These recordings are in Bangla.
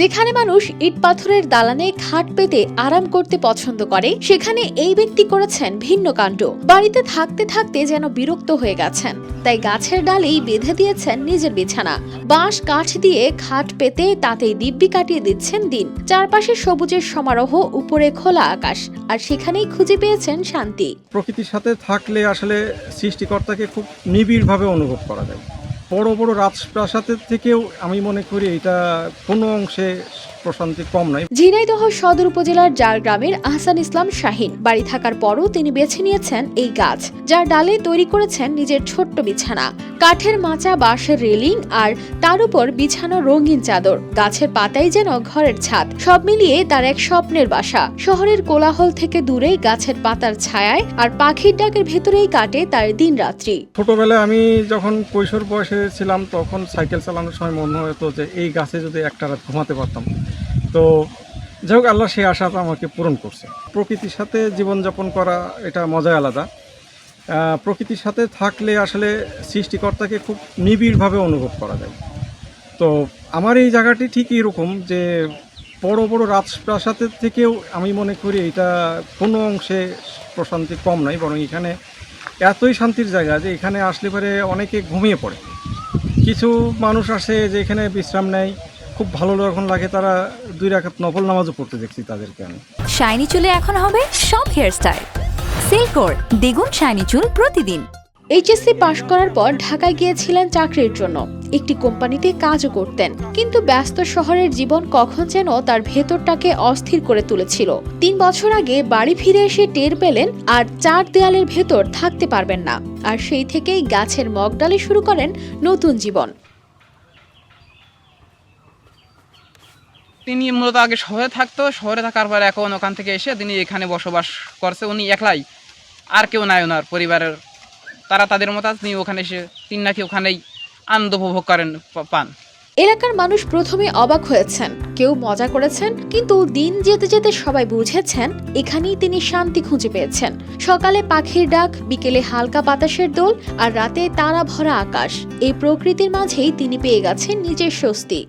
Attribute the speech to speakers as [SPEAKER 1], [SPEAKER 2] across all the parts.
[SPEAKER 1] যেখানে মানুষ ইট পাথরের দালানে খাট পেতে আরাম করতে পছন্দ করে, সেখানে এই ব্যক্তি করেছেন ভিন্ন কাণ্ড। বাড়িতে থাকতে থাকতে যেন বিরক্ত হয়ে গেছেন। তাই গাছের ডালেই বেঁধে দিয়েছেন নিজের বিছানা। বাঁশ কাঠ দিয়ে খাট পেতে তাতেই দিব্যি কাটিয়ে দিচ্ছেন দিন। চারপাশে সবুজের সমারোহ, উপরে খোলা আকাশ। আর সেখানেই খুঁজে পেয়েছেন শান্তি।
[SPEAKER 2] প্রকৃতির সাথে থাকলে আসলে সৃষ্টিকর্তাকে খুব নিবিড়ভাবে অনুভব করা যায়। বড় বড় রাজপ্রাসাদের থেকেও আমি মনে করি এটা কোনো অংশে প্রশান্তি কম নয়
[SPEAKER 1] ঝিনাইদহ সদর উপজেলার জার গ্রামের আহসান ইসলাম শাহিন। বাড়ি থাকার পরও তিনি বেছে নিয়েছেন এই গাছ যার ডালে তৈরি করেছেন নিজের ছোট্ট বিছানা। কাঠের মাচা বাঁশের রেলিং আর তার উপর বিছানো রঙিন চাদর। গাছের পাতাই যেন ঘরের ছাদ সব মিলিয়ে তার এক স্বপ্নের বাসা। শহরের কোলাহল থেকে দূরে গাছের পাতার ছায়ায় আর পাখির ডাকের ভেতরেই কাটে তার দিন রাত্রি
[SPEAKER 2] ছোটোবেলায় আমি যখন কৈশোর বয়সে ছিলাম তখন সাইকেল চালানোর সময় মনে হতো যে এই গাছে যদি একটা রাত ঘুমাতে পারতাম তো যাই হোক, আল্লাহ সেই আশাটা আমাকে পূরণ করছে। প্রকৃতির সাথে জীবনযাপন করা এটা মজাই আলাদা। প্রকৃতির সাথে থাকলে আসলে সৃষ্টিকর্তাকে খুব নিবিড়ভাবে অনুভব করা যায়। তো আমার এই জায়গাটি ঠিক এরকম যে বড় বড় রাজপ্রাসাদের থেকেও আমি মনে করি এটা কোনো অংশে প্রশান্তি কম নয়, বরং এখানে এতই শান্তির জায়গা যে এখানে আসলে পরে অনেকে ঘুমিয়ে পড়ে। কিছু মানুষ আসে যে এখানে বিশ্রাম নেয় খুব ভালো যখন লাগে তারা দুই রাখাত নফল নামাজও পড়তে দেখছি তাদেরকে আমি।
[SPEAKER 3] শাইনি চুলে এখন হবে সব হেয়ারস্টাইল সিল্কোর দ্বিগুণ শাইনি চুল প্রতিদিন।
[SPEAKER 1] এইচএসসি পাশ করার পর ঢাকায় গিয়েছিলেন চাকরির জন্য। একটি কোম্পানিতে কাজও করতেন। কিন্তু ব্যস্ত শহরের জীবন কখন যেন তার ভেতরটাকে অস্থির করে তুলেছিল। তিন বছর আগে বাড়ি ফিরে এসে টের পেলেন আর চার দেয়ালের ভেতর থাকতে পারবেন না। আর সেই থেকেই গাছের মগডালে শুরু করেন নতুন জীবন।
[SPEAKER 4] তিনি মূলত আগে শহরে থাকতো, শহরে থাকার পর এখন ওখান থেকে এসে তিনি এখানে বসবাস করছে। উনি একলাই, আর কেউ নাই ওনার পরিবারের। তারা তাদের মতো তিনি ওখানে এসে, তিনি নাকি ওখানেই আনন্দ উপভোগ করেন পান।
[SPEAKER 1] এলাকার মানুষ প্রথমে অবাক হয়েছেন। কেউ মজা করেছেন, কিন্তু দিন যেতে যেতে সবাই বুঝেছেন, এখানেই তিনি শান্তি খুঁজে পেয়েছেন। সকালে পাখির ডাক, বিকেলে হালকা বাতাসের দোল, আর রাতে তারা ভরা আকাশ। এই প্রকৃতির মাঝেই তিনি পেয়ে গেছেন নিজের স্বস্তি।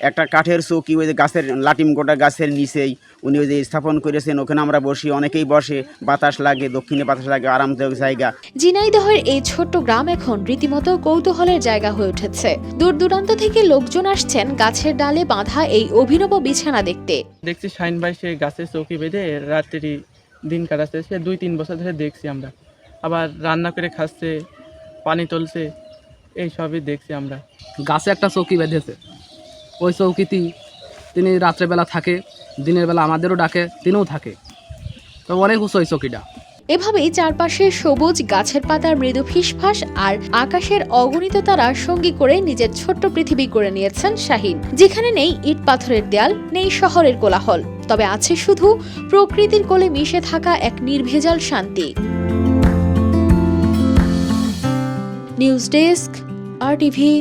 [SPEAKER 5] একটা কাঠের চৌকি ওই যে গাছের লাটিম গোটা গাছের নিচেই উনি ওই যে স্থাপন করেছেন ওখানে আমরা বসি অনেকেই বসে বাতাস লাগে দক্ষিণে বাতাস লাগে আরামদায়ক জায়গা।
[SPEAKER 1] ঝিনাইদহের এই ছোট্ট গ্রাম এখন রীতিমতো কৌতূহলের জায়গা হয়ে উঠেছে। দূর দূরান্ত থেকে লোকজন আসছেন গাছের ডালে বাঁধা এই অভিনব বিছানা দেখতে।
[SPEAKER 6] দেখছি শাইন ভাই সে গাছের চৌকি বেঁধে রাত্রি দিন কাটাচ্ছে সে দুই তিন বছর ধরে দেখছি আমরা। আবার রান্না করে খাচ্ছে পানি তুলছে এই সবই দেখছি আমরা।
[SPEAKER 7] গাছে একটা চৌকি বেঁধেছে। ওই চৌকিতেই তিনি রাত্রেবেলা থাকে, দিনের বেলা আমাদেরও ডাকে, তিনিও থাকে। তো অনেক উঁচু ওই চৌকিটা
[SPEAKER 1] এভাবেই চারপাশে সবুজ গাছের পাতার মৃদু ফিসফাস আর আকাশের অগণিত তারা সঙ্গী করে নিজের ছোট্ট পৃথিবী করে নিয়েছেন শাহিন। যেখানে নেই ইট পাথরের দেয়াল, নেই শহরের কোলাহল, তবে আছে শুধু প্রকৃতির কোলে মিশে থাকা এক নির্ভেজাল শান্তি। নিউজ ডেস্ক, আর টিভি।